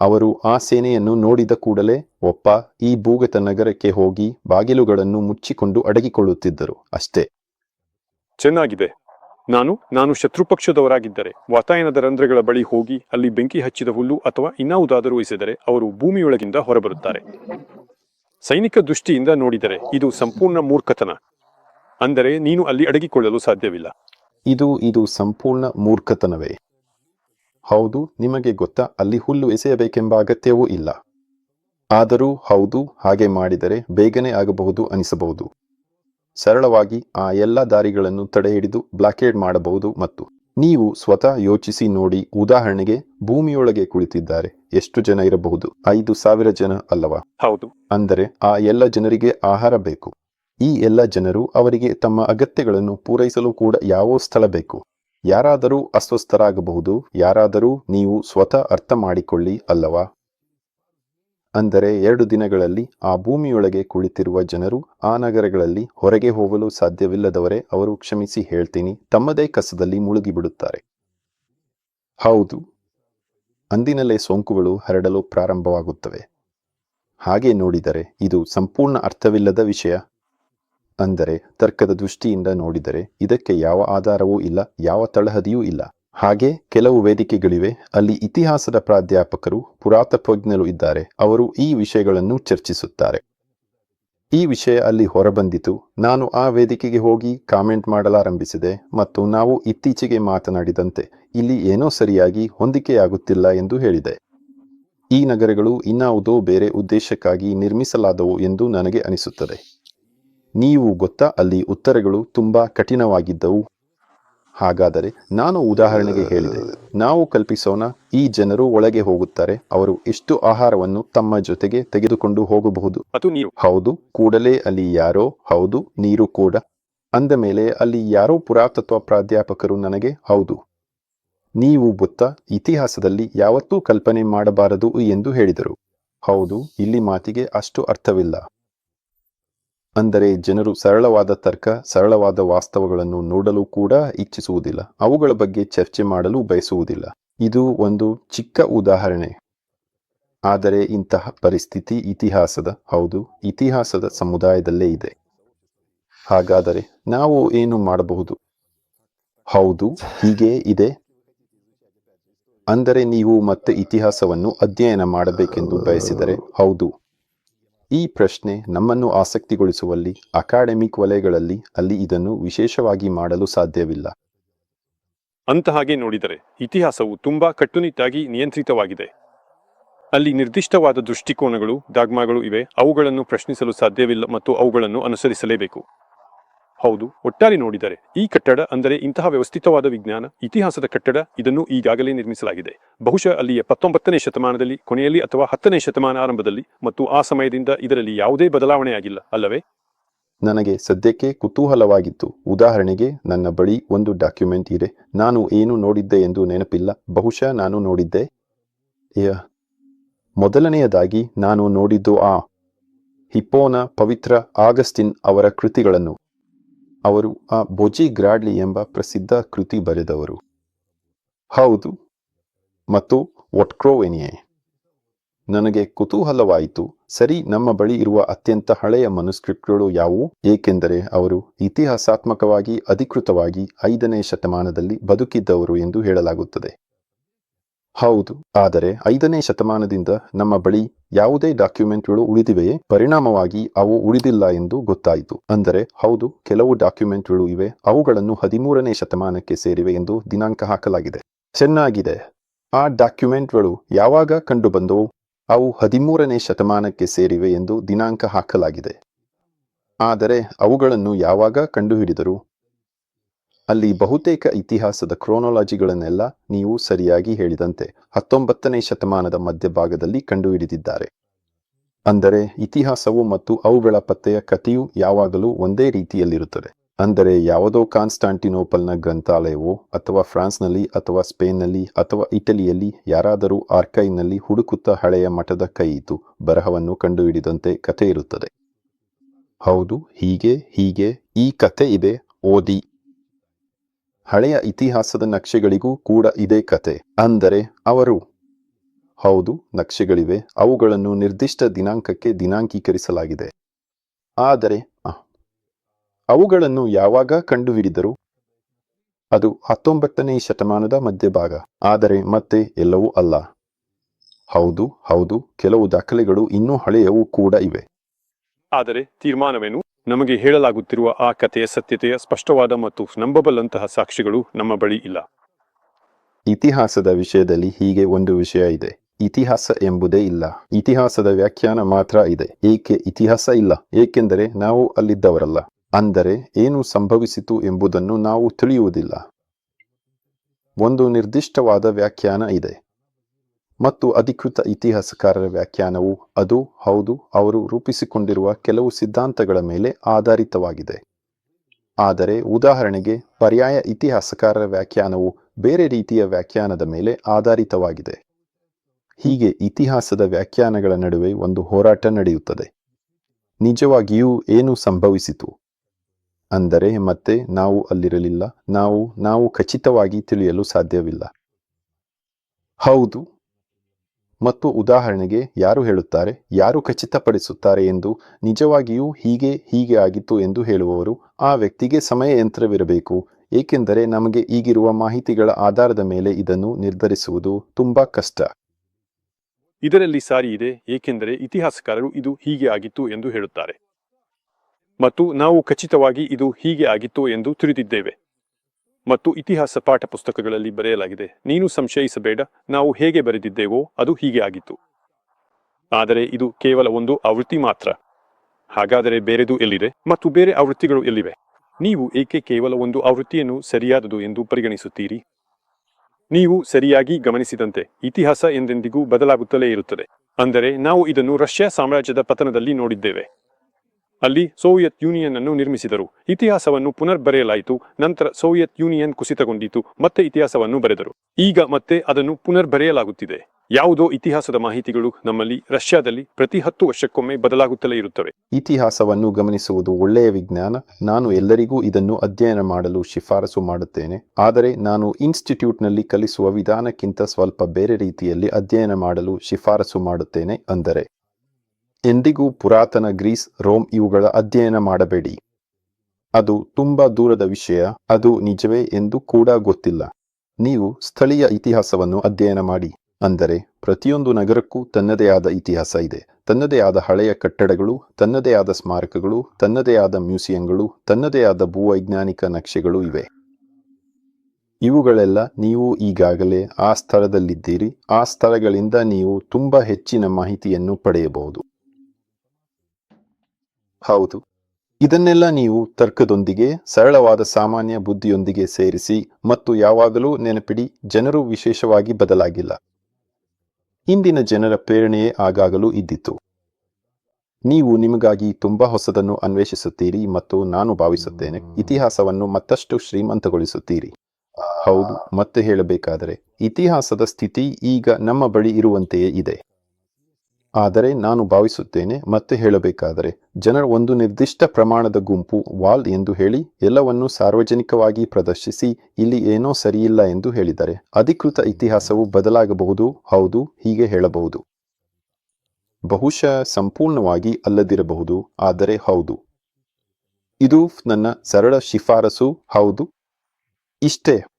ಅವರು ಆ ಸೇನೆಯನ್ನು ನೋಡಿದ ಕೂಡಲೇ, ಒಪ್ಪ, ಈ ಭೂಗತ ನಗರಕ್ಕೆ ಹೋಗಿ ಬಾಗಿಲುಗಳನ್ನು ಮುಚ್ಚಿಕೊಂಡು ಅಡಗಿಕೊಳ್ಳುತ್ತಿದ್ದರು ಅಷ್ಟೇ. ಚೆನ್ನಾಗಿದೆ. ನಾನು ನಾನು ಶತ್ರುಪಕ್ಷದವರಾಗಿದ್ದರೆ ವಾತಾಯನದ ರಂಧ್ರಗಳ ಬಳಿ ಹೋಗಿ ಅಲ್ಲಿ ಬೆಂಕಿ ಹಚ್ಚಿದ ಹುಲ್ಲು ಅಥವಾ ಇನ್ನಾವುದಾದರೂ ಎಸೆದರೆ ಅವರು ಭೂಮಿಯೊಳಗಿಂದ ಹೊರಬರುತ್ತಾರೆ. ಸೈನಿಕ ದೃಷ್ಟಿಯಿಂದ ನೋಡಿದರೆ ಇದು ಸಂಪೂರ್ಣ ಮೂರ್ಖತನ. ಅಂದರೆ ನೀನು ಅಲ್ಲಿ ಅಡಗಿಕೊಳ್ಳಲು ಸಾಧ್ಯವಿಲ್ಲ. ಇದು ಇದು ಸಂಪೂರ್ಣ ಮೂರ್ಖತನವೇ. ಹೌದು ನಿಮಗೆ ಗೊತ್ತಾ ಅಲ್ಲಿ ಹುಲ್ಲು ಎಸೆಯಬೇಕೆಂಬ ಅಗತ್ಯವೂ ಇಲ್ಲ. ಆದರೂ ಹೌದು ಹಾಗೆ ಮಾಡಿದರೆ ಬೇಗನೆ ಆಗಬಹುದು ಅನಿಸಬಹುದು. ಸರಳವಾಗಿ ಆ ಎಲ್ಲ ದಾರಿಗಳನ್ನು ತಡೆಹಿಡಿದು ಬ್ಲಾಕೇಡ್ ಮಾಡಬಹುದು ಮತ್ತು ನೀವು ಸ್ವತಃ ಯೋಚಿಸಿ ನೋಡಿ ಉದಾಹರಣೆಗೆ ಭೂಮಿಯೊಳಗೆ ಕುಳಿತಿದ್ದಾರೆ. ಎಷ್ಟು ಜನ ಇರಬಹುದು? ಐದು ಸಾವಿರ ಜನ ಅಲ್ಲವಾ? ಹೌದು. ಅಂದರೆ ಆ ಎಲ್ಲ ಜನರಿಗೆ ಆಹಾರ ಬೇಕು. ಈ ಎಲ್ಲ ಜನರು ಅವರಿಗೆ ತಮ್ಮ ಅಗತ್ಯಗಳನ್ನು ಪೂರೈಸಲು ಕೂಡ ಯಾವ ಸ್ಥಳ ಬೇಕು. ಯಾರಾದರೂ ಅಸ್ವಸ್ಥರಾಗಬಹುದು, ಯಾರಾದರೂ ನೀವು ಸ್ವತಃ ಅರ್ಥ ಮಾಡಿಕೊಳ್ಳಿ ಅಲ್ಲವಾ? ಅಂದರೆ ಎರಡು ದಿನಗಳಲ್ಲಿ ಆ ಭೂಮಿಯೊಳಗೆ ಕುಳಿತಿರುವ ಜನರು ಆ ನಗರಗಳಲ್ಲಿ ಹೊರಗೆ ಹೋಗಲು ಸಾಧ್ಯವಿಲ್ಲದವರೇ ಅವರು ಕ್ಷಮಿಸಿ ಹೇಳ್ತೀನಿ, ತಮ್ಮದೇ ಕಸದಲ್ಲಿ ಮುಳುಗಿಬಿಡುತ್ತಾರೆ. ಹೌದು, ಅಂದಿನಲ್ಲೇ ಸೋಂಕುಗಳು ಹರಡಲು ಪ್ರಾರಂಭವಾಗುತ್ತವೆ. ಹಾಗೆ ನೋಡಿದರೆ ಇದು ಸಂಪೂರ್ಣ ಅರ್ಥವಿಲ್ಲದ ವಿಷಯ. ಅಂದರೆ ತರ್ಕದ ದೃಷ್ಟಿಯಿಂದ ನೋಡಿದರೆ ಇದಕ್ಕೆ ಯಾವ ಆಧಾರವೂ ಇಲ್ಲ, ಯಾವ ತಳಹದಿಯೂ ಇಲ್ಲ. ಹಾಗೆ ಕೆಲವು ವೇದಿಕೆಗಳಿವೆ, ಅಲ್ಲಿ ಇತಿಹಾಸದ ಪ್ರಾಧ್ಯಾಪಕರು, ಪುರಾತತ್ವಜ್ಞರು ಇದ್ದಾರೆ, ಅವರು ಈ ವಿಷಯಗಳನ್ನು ಚರ್ಚಿಸುತ್ತಾರೆ. ಈ ವಿಷಯ ಅಲ್ಲಿ ಹೊರಬಂದಿತು, ನಾನು ಆ ವೇದಿಕೆಗೆ ಹೋಗಿ ಕಾಮೆಂಟ್ ಮಾಡಲಾರಂಭಿಸಿದೆ, ಮತ್ತು ನಾವು ಇತ್ತೀಚೆಗೆ ಮಾತನಾಡಿದಂತೆ, ಇಲ್ಲಿ ಏನೋ ಸರಿಯಾಗಿ ಹೊಂದಿಕೆಯಾಗುತ್ತಿಲ್ಲ ಎಂದು ಹೇಳಿದೆ. ಈ ನಗರಗಳು ಇನ್ನಾವುದೋ ಬೇರೆ ಉದ್ದೇಶಕ್ಕಾಗಿ ನಿರ್ಮಿಸಲಾದವು ಎಂದು ನನಗೆ ಅನಿಸುತ್ತದೆ. ನೀವು ಗೊತ್ತಾ ಅಲ್ಲಿ ಉತ್ತರಗಳು ತುಂಬಾ ಕಠಿಣವಾಗಿದ್ದವು. ಹಾಗಾದರೆ ನಾನು ಉದಾಹರಣೆಗೆ ಹೇಳಿದೆ. ನಾವು ಕಲ್ಪಿಸೋಣ ಈ ಜನರು ಒಳಗೆ ಹೋಗುತ್ತಾರೆ ಅವರು ಎಷ್ಟು ಆಹಾರವನ್ನು ತಮ್ಮ ಜೊತೆಗೆ ತೆಗೆದುಕೊಂಡು ಹೋಗಬಹುದು. ಅದು ನೀರು ಹೌದು ಕೂಡಲೇ ಅಲ್ಲಿ ಯಾರೋ ಹೌದು ನೀರು ಕೂಡ. ಅಂದ ಮೇಲೆ ಅಲ್ಲಿ ಯಾರೋ ಪುರಾತತ್ವ ಪ್ರಾಧ್ಯಾಪಕರು ನನಗೆ ಹೌದು. ನೀವು ಗೊತ್ತಾ ಇತಿಹಾಸದಲ್ಲಿ ಯಾವತ್ತೂ ಕಲ್ಪನೆ ಮಾಡಬಾರದು ಎಂದು ಹೇಳಿದರು. ಹೌದು ಇಲ್ಲಿ ಮಾತಿಗೆ ಅಷ್ಟು ಅರ್ಥವಿಲ್ಲ. ಅಂದರೆ ಜನರು ಸರಳವಾದ ತರ್ಕ, ಸರಳವಾದ ವಾಸ್ತವಗಳನ್ನು ನೋಡಲು ಕೂಡ ಇಚ್ಛಿಸುವುದಿಲ್ಲ. ಅವುಗಳ ಬಗ್ಗೆ ಚರ್ಚೆ ಮಾಡಲು ಬಯಸುವುದಿಲ್ಲ. ಇದು ಒಂದು ಚಿಕ್ಕ ಉದಾಹರಣೆ. ಆದರೆ ಇಂತಹ ಪರಿಸ್ಥಿತಿ ಇತಿಹಾಸದ, ಹೌದು, ಇತಿಹಾಸದ ಸಮುದಾಯದಲ್ಲೇ ಇದೆ. ಹಾಗಾದರೆ ನಾವು ಏನು ಮಾಡಬಹುದು? ಹೌದು, ಹೀಗೆ ಇದೆ. ಅಂದರೆ ನೀವು ಮತ್ತೆ ಇತಿಹಾಸವನ್ನು ಅಧ್ಯಯನ ಮಾಡಬೇಕೆಂದು ಬಯಸಿದರೆ, ಹೌದು. ಈ ಪ್ರಶ್ನೆ ನಮ್ಮನ್ನು ಆಸಕ್ತಿಗೊಳಿಸುವಲ್ಲಿ, ಅಕಾಡೆಮಿಕ್ ವಲಯಗಳಲ್ಲಿ ಅಲ್ಲಿ ಇದನ್ನು ವಿಶೇಷವಾಗಿ ಮಾಡಲು ಸಾಧ್ಯವಿಲ್ಲ. ಅಂತ ಹಾಗೆ ನೋಡಿದರೆ, ಇತಿಹಾಸವು ತುಂಬಾ ಕಟ್ಟುನಿಟ್ಟಾಗಿ ನಿಯಂತ್ರಿತವಾಗಿದೆ. ಅಲ್ಲಿ ನಿರ್ದಿಷ್ಟವಾದ ದೃಷ್ಟಿಕೋನಗಳು, ದಾಗ್ಮಾಗಳು ಇವೆ, ಅವುಗಳನ್ನು ಪ್ರಶ್ನಿಸಲು ಸಾಧ್ಯವಿಲ್ಲ ಮತ್ತು ಅವುಗಳನ್ನು ಅನುಸರಿಸಲೇಬೇಕು. ಹೌದು, ಒಟ್ಟಾರೆ ನೋಡಿದರೆ, ಈ ಕಟ್ಟಡ ಅಂದರೆ ಇಂತಹ ವ್ಯವಸ್ಥಿತವಾದ ವಿಜ್ಞಾನ, ಇತಿಹಾಸದ ಕಟ್ಟಡ, ಇದನ್ನು ಈಗಾಗಲೇ ನಿರ್ಮಿಸಲಾಗಿದೆ. ಬಹುಶಃ ಅಲ್ಲಿಯ ಪತ್ತೊಂಬತ್ತನೇ ಶತಮಾನದಲ್ಲಿ, ಕೊನೆಯಲ್ಲಿ ಅಥವಾ ಹತ್ತನೇ ಶತಮಾನ ಆರಂಭದಲ್ಲಿ, ಮತ್ತು ಆ ಸಮಯದಿಂದ ಇದರಲ್ಲಿ ಯಾವುದೇ ಬದಲಾವಣೆಯಾಗಿಲ್ಲ ಅಲ್ಲವೇ? ನನಗೆ ಸದ್ಯಕ್ಕೆ ಕುತೂಹಲವಾಗಿತ್ತು. ಉದಾಹರಣೆಗೆ, ನನ್ನ ಬಳಿ ಒಂದು ಡಾಕ್ಯುಮೆಂಟ್ ಇದೆ. ನಾನು ಏನು ನೋಡಿದ್ದೆ ಎಂದು ನೆನಪಿಲ್ಲ. ಬಹುಶಃ ನಾನು ನೋಡಿದ್ದೆ. ಮೊದಲನೆಯದಾಗಿ ನಾನು ನೋಡಿದ್ದು ಆ ಹಿಪ್ಪೋನ ಪವಿತ್ರ ಆಗಸ್ಟಿನ್ ಅವರ ಕೃತಿಗಳನ್ನು. ಅವರು ಆ ಬೊಜಿ ಗ್ರಾಡ್ಲಿ ಎಂಬ ಪ್ರಸಿದ್ಧ ಕೃತಿ ಬರೆದವರು. ಹೌದು. ಮತ್ತು ಒಟ್ಕ್ರೋವೆನಿಯೆ ನನಗೆ ಕುತೂಹಲವಾಯಿತು. ಸರಿ, ನಮ್ಮ ಬಳಿ ಇರುವ ಅತ್ಯಂತ ಹಳೆಯ ಮನುಸ್ಕ್ರಿಪ್ಟ್ಗಳು ಯಾವುವು? ಏಕೆಂದರೆ ಅವರು ಇತಿಹಾಸಾತ್ಮಕವಾಗಿ ಅಧಿಕೃತವಾಗಿ ಐದನೇ ಶತಮಾನದಲ್ಲಿ ಬದುಕಿದ್ದವರು ಎಂದು ಹೇಳಲಾಗುತ್ತದೆ. ಹೌದು, ಆದರೆ ಐದನೇ ಶತಮಾನದಿಂದ ನಮ್ಮ ಬಳಿ ಯಾವುದೇ ಡಾಕ್ಯುಮೆಂಟ್ಗಳು ಉಳಿದಿವೆಯೇ? ಪರಿಣಾಮವಾಗಿ ಅವು ಉಳಿದಿಲ್ಲ ಎಂದು ಗೊತ್ತಾಯಿತು. ಅಂದರೆ, ಹೌದು, ಕೆಲವು ಡಾಕ್ಯುಮೆಂಟ್ಗಳು ಇವೆ, ಅವುಗಳನ್ನು ಹದಿಮೂರನೇ ಶತಮಾನಕ್ಕೆ ಸೇರಿವೆ ಎಂದು ದಿನಾಂಕ ಹಾಕಲಾಗಿದೆ. ಚೆನ್ನಾಗಿದೆ. ಆ ಡಾಕ್ಯುಮೆಂಟ್ಗಳು ಯಾವಾಗ ಕಂಡುಬಂದವು? ಅವು ಹದಿಮೂರನೇ ಶತಮಾನಕ್ಕೆ ಸೇರಿವೆ ಎಂದು ದಿನಾಂಕ ಹಾಕಲಾಗಿದೆ. ಆದರೆ, ಅವುಗಳನ್ನು ಯಾವಾಗ ಕಂಡುಹಿಡಿದರು? ಅಲ್ಲಿ ಬಹುತೇಕ ಇತಿಹಾಸದ ಕ್ರೋನಾಲಜಿಗಳನ್ನೆಲ್ಲ ನೀವು ಸರಿಯಾಗಿ ಹೇಳಿದಂತೆ ಹತ್ತೊಂಬತ್ತನೇ ಶತಮಾನದ ಮಧ್ಯಭಾಗದಲ್ಲಿ ಕಂಡುಹಿಡಿದಿದ್ದಾರೆ. ಅಂದರೆ ಇತಿಹಾಸವು ಮತ್ತು ಅವುಗಳ ಪತ್ತೆಯ ಕಥೆಯು ಯಾವಾಗಲೂ ಒಂದೇ ರೀತಿಯಲ್ಲಿರುತ್ತದೆ. ಅಂದರೆ ಯಾವುದೋ ಕಾನ್ಸ್ಟಾಂಟಿನೋಪಲ್ನ ಗ್ರಂಥಾಲಯವೋ ಅಥವಾ ಫ್ರಾನ್ಸ್ನಲ್ಲಿ ಅಥವಾ ಸ್ಪೇನ್ನಲ್ಲಿ ಅಥವಾ ಇಟಲಿಯಲ್ಲಿ ಯಾರಾದರೂ ಆರ್ಕೈವ್ನಲ್ಲಿ ಹುಡುಕುತ್ತಾ ಹಳೆಯ ಮಠದ ಕೈಯಿತು ಬರಹವನ್ನು ಕಂಡುಹಿಡಿದಂತೆ ಕಥೆ ಇರುತ್ತದೆ ಹೌದು, ಹೀಗೆ ಹೀಗೆ, ಈ ಕಥೆ ಇದೆ, ಓದಿ. ಹಳೆಯ ಇತಿಹಾಸದ ನಕ್ಷೆಗಳಿಗೂ ಕೂಡ ಇದೇ ಕತೆ. ಅಂದರೆ ಅವರು. ಹೌದು, ನಕ್ಷೆಗಳಿವೆ. ಅವುಗಳನ್ನು ನಿರ್ದಿಷ್ಟ ದಿನಾಂಕಕ್ಕೆ ದಿನಾಂಕೀಕರಿಸಲಾಗಿದೆ. ಆದರೆ ಅವುಗಳನ್ನು ಯಾವಾಗ ಕಂಡುಹಿಡಿದರು? ಅದು ಹತ್ತೊಂಬತ್ತನೇ ಶತಮಾನದ ಮಧ್ಯಭಾಗ. ಆದರೆ ಮತ್ತೆ ಎಲ್ಲವೂ ಅಲ್ಲ. ಹೌದು ಹೌದು, ಕೆಲವು ದಾಖಲೆಗಳು ಇನ್ನೂ ಹಳೆಯವು ಕೂಡ ಇವೆ. ಆದರೆ ತೀರ್ಮಾನವೇನು? ನಮಗೆ ಹೇಳಲಾಗುತ್ತಿರುವ ಆ ಕಥೆಯ ಸತ್ಯತೆಯ ಸ್ಪಷ್ಟವಾದ ಮತ್ತು ನಂಬಬಲ್ಲಂತಹ ಸಾಕ್ಷಿಗಳು ನಮ್ಮ ಬಳಿ ಇಲ್ಲ. ಇತಿಹಾಸದ ವಿಷಯದಲ್ಲಿ ಹೀಗೆ ಒಂದು ವಿಷಯ ಇದೆ. ಇತಿಹಾಸ ಎಂಬುದೇ ಇಲ್ಲ. ಇತಿಹಾಸದ ವ್ಯಾಖ್ಯಾನ ಮಾತ್ರ ಇದೆ. ಏಕೆ ಇತಿಹಾಸ ಇಲ್ಲ? ಏಕೆಂದರೆ ನಾವು ಅಲ್ಲಿದ್ದವರಲ್ಲ. ಅಂದರೆ ಏನು ಸಂಭವಿಸಿತು ಎಂಬುದನ್ನು ನಾವು ತಿಳಿಯುವುದಿಲ್ಲ. ಒಂದು ನಿರ್ದಿಷ್ಟವಾದ ವ್ಯಾಖ್ಯಾನ ಇದೆ. ಮತ್ತು ಅಧಿಕೃತ ಇತಿಹಾಸಕಾರರ ವ್ಯಾಖ್ಯಾನವು ಅದು ಹೌದು ಅವರು ರೂಪಿಸಿಕೊಂಡಿರುವ ಕೆಲವು ಸಿದ್ಧಾಂತಗಳ ಮೇಲೆ ಆಧಾರಿತವಾಗಿದೆ. ಆದರೆ ಉದಾಹರಣೆಗೆ ಪರ್ಯಾಯ ಇತಿಹಾಸಕಾರರ ವ್ಯಾಖ್ಯಾನವು ಬೇರೆ ರೀತಿಯ ವ್ಯಾಖ್ಯಾನದ ಮೇಲೆ ಆಧಾರಿತವಾಗಿದೆ. ಹೀಗೆ ಇತಿಹಾಸದ ವ್ಯಾಖ್ಯಾನಗಳ ನಡುವೆ ಒಂದು ಹೋರಾಟ ನಡೆಯುತ್ತದೆ. ನಿಜವಾಗಿಯೂ ಏನು ಸಂಭವಿಸಿತು? ಅಂದರೆ ಮತ್ತೆ ನಾವು ಅಲ್ಲಿರಲಿಲ್ಲ, ನಾವು ನಾವು ಖಚಿತವಾಗಿ ತಿಳಿಯಲು ಸಾಧ್ಯವಿಲ್ಲ. ಹೌದು ಮತ್ತು ಉದಾಹರಣೆಗೆ ಯಾರು ಹೇಳುತ್ತಾರೆ, ಯಾರು ಖಚಿತಪಡಿಸುತ್ತಾರೆ ಎಂದು ನಿಜವಾಗಿಯೂ ಹೀಗೆ ಹೀಗೆ ಆಗಿತ್ತು ಎಂದು ಹೇಳುವವರು ಆ ವ್ಯಕ್ತಿಗೆ ಸಮಯ ಯಂತ್ರವಿರಬೇಕು ಏಕೆಂದರೆ ನಮಗೆ ಈಗಿರುವ ಮಾಹಿತಿಗಳ ಆಧಾರದ ಮೇಲೆ ಇದನ್ನು ನಿರ್ಧರಿಸುವುದು ತುಂಬಾ ಕಷ್ಟ. ಇದರಲ್ಲಿ ಸಾರಿ ಇದೆ, ಏಕೆಂದರೆ ಇತಿಹಾಸಕಾರರು ಇದು ಹೀಗೆ ಆಗಿತ್ತು ಎಂದು ಹೇಳುತ್ತಾರೆ. ಮತ್ತು ನಾವು ಖಚಿತವಾಗಿ ಇದು ಹೀಗೆ ಆಗಿತ್ತು ಎಂದು ತಿಳಿದಿದ್ದೇವೆ. ಮತ್ತು ಇತಿಹಾಸ ಪಾಠ ಪುಸ್ತಕಗಳಲ್ಲಿ ಬರೆಯಲಾಗಿದೆ. ನೀನು ಸಂಶಯಿಸಬೇಡ. ನಾವು ಹೇಗೆ ಬರೆದಿದ್ದೇವೋ ಅದು ಹೀಗೆ ಆಗಿತ್ತು. ಆದರೆ ಇದು ಕೇವಲ ಒಂದು ಆವೃತ್ತಿ ಮಾತ್ರ. ಹಾಗಾದರೆ ಬೇರೆದು ಎಲ್ಲಿದೆ? ಮತ್ತು ಬೇರೆ ಆವೃತ್ತಿಗಳು ಎಲ್ಲಿವೆ? ನೀವು ಏಕೆ ಕೇವಲ ಒಂದು ಆವೃತ್ತಿಯನ್ನು ಸರಿಯಾದದು ಎಂದು ಪರಿಗಣಿಸುತ್ತೀರಿ? ನೀವು ಸರಿಯಾಗಿ ಗಮನಿಸಿದಂತೆ ಇತಿಹಾಸ ಎಂದೆಂದಿಗೂ ಬದಲಾಗುತ್ತಲೇ ಇರುತ್ತದೆ. ಅಂದರೆ ನಾವು ಇದನ್ನು ರಷ್ಯಾ ಸಾಮ್ರಾಜ್ಯದ ಪತನದಲ್ಲಿ ನೋಡಿದ್ದೇವೆ. ಅಲ್ಲಿ ಸೋವಿಯತ್ ಯೂನಿಯನ್ ಅನ್ನು ನಿರ್ಮಿಸಿದರು. ಇತಿಹಾಸವನ್ನು ಪುನರ್ ಬರೆಯಲಾಯಿತು ನಂತರ ಸೋವಿಯತ್ ಯೂನಿಯನ್ ಕುಸಿತಗೊಂಡಿತು, ಮತ್ತೆ ಇತಿಹಾಸವನ್ನು ಬರೆದರು. ಈಗ ಮತ್ತೆ ಅದನ್ನು ಪುನರ್ ಬರೆಯಲಾಗುತ್ತಿದೆ ಯಾವುದೋ ಇತಿಹಾಸದ ಮಾಹಿತಿಗಳು ನಮ್ಮಲ್ಲಿ ರಷ್ಯಾದಲ್ಲಿ ಪ್ರತಿ ಹತ್ತು ವರ್ಷಕ್ಕೊಮ್ಮೆ ಬದಲಾಗುತ್ತಲೇ ಇರುತ್ತವೆ. ಇತಿಹಾಸವನ್ನು ಗಮನಿಸುವುದು ಒಳ್ಳೆಯ ವಿಜ್ಞಾನ. ನಾನು ಎಲ್ಲರಿಗೂ ಇದನ್ನು ಅಧ್ಯಯನ ಮಾಡಲು ಶಿಫಾರಸು ಮಾಡುತ್ತೇನೆ. ಆದರೆ ನಾನು ಇನ್ಸ್ಟಿಟ್ಯೂಟ್ನಲ್ಲಿ ಕಲಿಸುವ ವಿಧಾನಕ್ಕಿಂತ ಸ್ವಲ್ಪ ಬೇರೆ ರೀತಿಯಲ್ಲಿ ಅಧ್ಯಯನ ಮಾಡಲು ಶಿಫಾರಸು ಮಾಡುತ್ತೇನೆ, ಅಂದರೆ ಎಂದಿಗೂ ಪುರಾತನ ಗ್ರೀಸ್, ರೋಮ್ ಇವುಗಳ ಅಧ್ಯಯನ ಮಾಡಬೇಡಿ. ಅದು ತುಂಬಾ ದೂರದ ವಿಷಯ, ಅದು ನಿಜವೇ ಎಂದು ಕೂಡ ಗೊತ್ತಿಲ್ಲ. ನೀವು ಸ್ಥಳೀಯ ಇತಿಹಾಸವನ್ನು ಅಧ್ಯಯನ ಮಾಡಿ. ಅಂದರೆ, ಪ್ರತಿಯೊಂದು ನಗರಕ್ಕೂ ತನ್ನದೇ ಆದ ಇತಿಹಾಸ ಇದೆ. ತನ್ನದೇ ಆದ ಹಳೆಯ ಕಟ್ಟಡಗಳು, ತನ್ನದೇ ಆದ ಸ್ಮಾರಕಗಳು, ತನ್ನದೇ ಆದ ಮ್ಯೂಸಿಯಂಗಳು, ತನ್ನದೇ ಆದ ಭೂವೈಜ್ಞಾನಿಕ ನಕ್ಷೆಗಳು ಇವೆ. ಇವುಗಳೆಲ್ಲ ನೀವು ಈಗಾಗಲೇ ಆ ಸ್ಥಳದಲ್ಲಿದ್ದೀರಿ. ಆ ಸ್ಥಳಗಳಿಂದ ನೀವು ತುಂಬ ಹೆಚ್ಚಿನ ಮಾಹಿತಿಯನ್ನು ಪಡೆಯಬಹುದು. ಹೌದು. ಇದನ್ನೆಲ್ಲ ನೀವು ತರ್ಕದೊಂದಿಗೆ, ಸರಳವಾದ ಸಾಮಾನ್ಯ ಬುದ್ಧಿಯೊಂದಿಗೆ ಸೇರಿಸಿ ಮತ್ತು ಯಾವಾಗಲೂ ನೆನಪಿಡಿ, ಜನರು ವಿಶೇಷವಾಗಿ ಬದಲಾಗಿಲ್ಲ. ಇಂದಿನ ಜನರ ಪ್ರೇರಣೆಯೇ ಆಗಾಗಲೂ ಇದ್ದಿತು. ನೀವು ನಿಮಗಾಗಿ ತುಂಬಾ ಹೊಸದನ್ನು ಅನ್ವೇಷಿಸುತ್ತೀರಿ ಮತ್ತು ನಾನು ಭಾವಿಸುತ್ತೇನೆ, ಇತಿಹಾಸವನ್ನು ಮತ್ತಷ್ಟು ಶ್ರೀಮಂತಗೊಳಿಸುತ್ತೀರಿ. ಹೌದು, ಮತ್ತೆ ಹೇಳಬೇಕಾದರೆ, ಇತಿಹಾಸದ ಸ್ಥಿತಿ ಈಗ ನಮ್ಮ ಬಳಿ ಇರುವಂತೆಯೇ ಇದೆ. ಆದರೆ ನಾನು ಭಾವಿಸುತ್ತೇನೆ, ಮತ್ತೆ ಹೇಳಬೇಕಾದರೆ, ಜನರು ಒಂದು ನಿರ್ದಿಷ್ಟ ಪ್ರಮಾಣದ ಗುಂಪು, ವಾಲ್ ಎಂದು ಹೇಳಿ, ಎಲ್ಲವನ್ನೂ ಸಾರ್ವಜನಿಕವಾಗಿ ಪ್ರದರ್ಶಿಸಿ, ಇಲ್ಲಿ ಏನೋ ಸರಿಯಿಲ್ಲ ಎಂದು ಹೇಳಿದರೆ, ಅಧಿಕೃತ ಇತಿಹಾಸವು ಬದಲಾಗಬಹುದು, ಹೌದು, ಹೀಗೆ ಹೇಳಬಹುದು. ಬಹುಶಃ ಸಂಪೂರ್ಣವಾಗಿ ಅಲ್ಲದಿರಬಹುದು, ಆದರೆ ಹೌದು. ಇದು ನನ್ನ ಸರಳ ಶಿಫಾರಸು, ಹೌದು. ಇಷ್ಟೇ.